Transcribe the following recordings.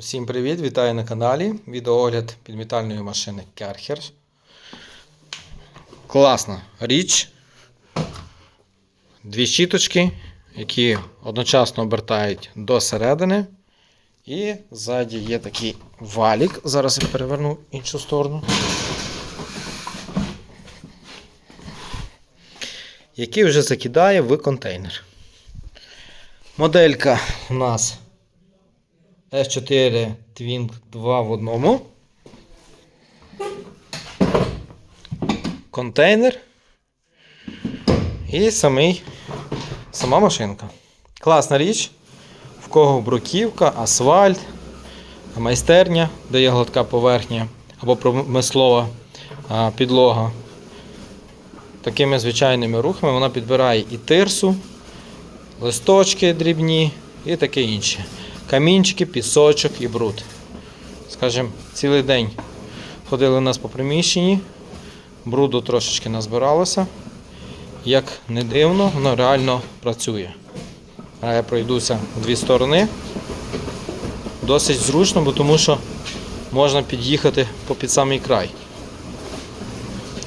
Усім привіт! Вітаю на каналі. Відеоогляд підмітальної машини Kercher. Класна річ. Дві щіточки, які одночасно обертають до середини. І ззаді є такий валік. Зараз я переверну іншу сторону. Який вже закидає в контейнер. Моделька у нас S4 Twin 2 в одному. Контейнер. І самий, сама машинка. Класна річ. В кого бруківка, асфальт, майстерня, де є гладка поверхня, або промислова підлога. Такими звичайними рухами вона підбирає і тирсу, листочки дрібні і таке інше. Камінчики, пісочок і бруд. Скажімо, цілий день ходили у нас по приміщенні, бруду трошечки назбиралося. Як не дивно, воно реально працює. А я пройдуся в дві сторони. Досить зручно, бо тому що можна під'їхати під самий край.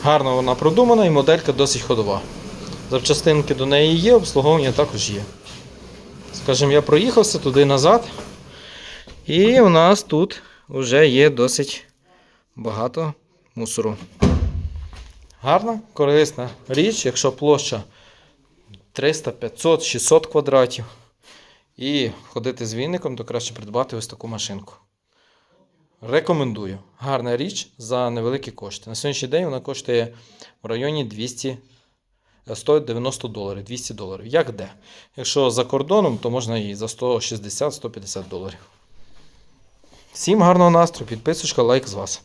Гарно вона продумана і моделька досить ходова. Запчастинки до неї є, обслуговування також є. Скажімо, я проїхався туди назад. І у нас тут вже є досить багато мусору. Гарна, корисна річ, якщо площа 300, 500, 600 квадратів. І ходити з віником, то краще придбати ось таку машинку. Рекомендую. Гарна річ за невеликі кошти. На сьогоднішній день вона коштує в районі 200 190 доларів, 200 доларів. Як де? Якщо за кордоном, то можна і за 160-150 доларів. Всім гарного настрою, підписочка, лайк з вас.